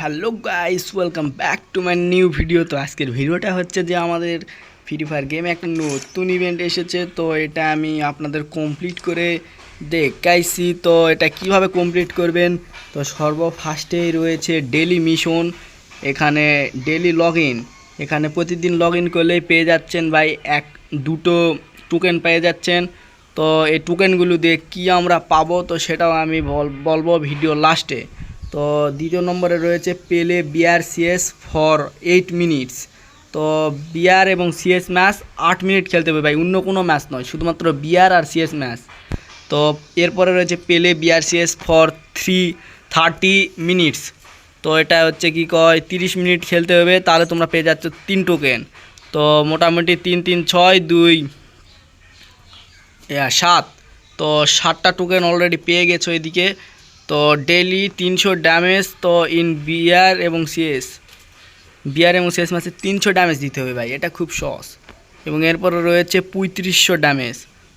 Hello guys welcome back to my new video তো আজকের ভিডিওটা হচ্ছে যে আমাদের ফ্রি ফায়ার গেমে একটা নতুন ইভেন্ট এসেছে। তো এটা আমি আপনাদের কমপ্লিট করে দেখাইছি। তো এটা কীভাবে কমপ্লিট করবেন? তো সর্বফার্স্টেই রয়েছে ডেলি মিশন এখানে ডেলি লগ এখানে প্রতিদিন লগ ইন করলেই পেয়ে যাচ্ছেন ভাই এক, দুটো টোকেন পেয়ে যাচ্ছেন। তো এই টোকেনগুলো দিয়ে কী আমরা পাবো? তো সেটাও আমি বল- বলব ভিডিও লাস্টে তো দ্বিতীয় নম্বরে রয়েছে পেলে BR CS for eight minutes তো বিআর এবং সিএস ম্যাচ আট মিনিট খেলতে হবে ভাই, অন্য কোনো ম্যাচ নয়, শুধুমাত্র বিআর আর সিএস ম্যাচ তো এরপরে রয়েছে পেলে BR CS for three thirty minutes তো এটা হচ্ছে কি কয়, তিরিশ মিনিট খেলতে হবে, তাহলে তোমরা পেয়ে যাচ্ছ তিন টোকেন তো মোটামুটি তিন তিন, ছয়, দুই সাত। তো সাতটা টোকেন অলরেডি পেয়ে গেছো এদিকে। তো ডেলি তিনশো ড্যামেজ তো ইন বিয়ার এবং সিএস বিয়ার এবং সিএস মাসে তিনশো ড্যামেজ দিতে হবে ভাই, এটা খুব সহজ। এবং এরপরে রয়েছে পঁয়ত্রিশশো ড্যামেজ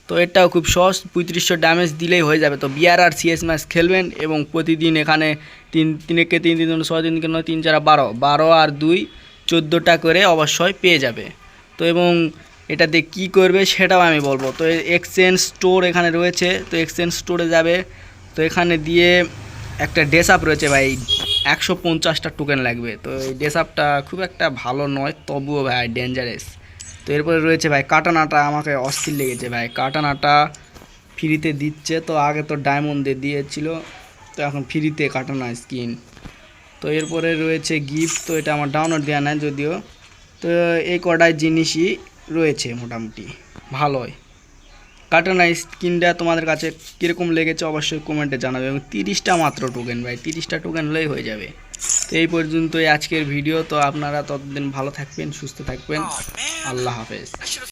তো এটাও খুব সহজ, পঁয়ত্রিশশো ড্যামেজ দিলেই হয়ে যাবে। তো বিয়ার আর সিএস ম্যাচ খেলবেন এবং প্রতিদিন এখানে তিন, তিনেকে তিন তিন ছয়, তিন তিন তিন, চার বারো বারো আর দুই চোদ্দোটা করে অবশ্যই পেয়ে যাবে। তো এবং এটা দিয়ে কী করবে সেটাও আমি বলব। তো এক্সচেঞ্জ স্টোর এখানে রয়েছে। তো এক্সচেঞ্জ স্টোরে যাবে। তো এখানে দিয়ে একটা ড্রেস আপ রয়েছে ভাই, একশো পঞ্চাশটা টোকেন লাগবে। তো এই ড্রেস আপটা খুব একটা ভালো নয়, তবুও ভাই ডেঞ্জারাস তো এরপরে রয়েছে ভাই, কাটানাটা আমাকে অস্থির লেগেছে ভাই। কাটানাটা ফ্রিতে দিচ্ছে, তো আগে তো ডায়মন্ড দিয়ে দিয়েছিল, তো এখন ফ্রিতে কাটানা স্কিন তো এরপরে রয়েছে গিফট তো এটা আমার ডাউনলোড দেওয়া নাই যদিও। তো এই কটাই জিনিসই রয়েছে মোটামুটি, ভালোই। কাটানা স্কিনটা তোমাদের কাছে কীরকম লেগেছে অবশ্যই কমেন্টে জানাবে এবং তিরিশটা মাত্র টোকেন ভাই তিরিশটা টোকেন হলেই হয়ে যাবে। তো এই পর্যন্তই আজকের ভিডিও তো আপনারা ততদিন ভালো থাকবেন সুস্থ থাকবেন। আল্লাহ হাফেজ।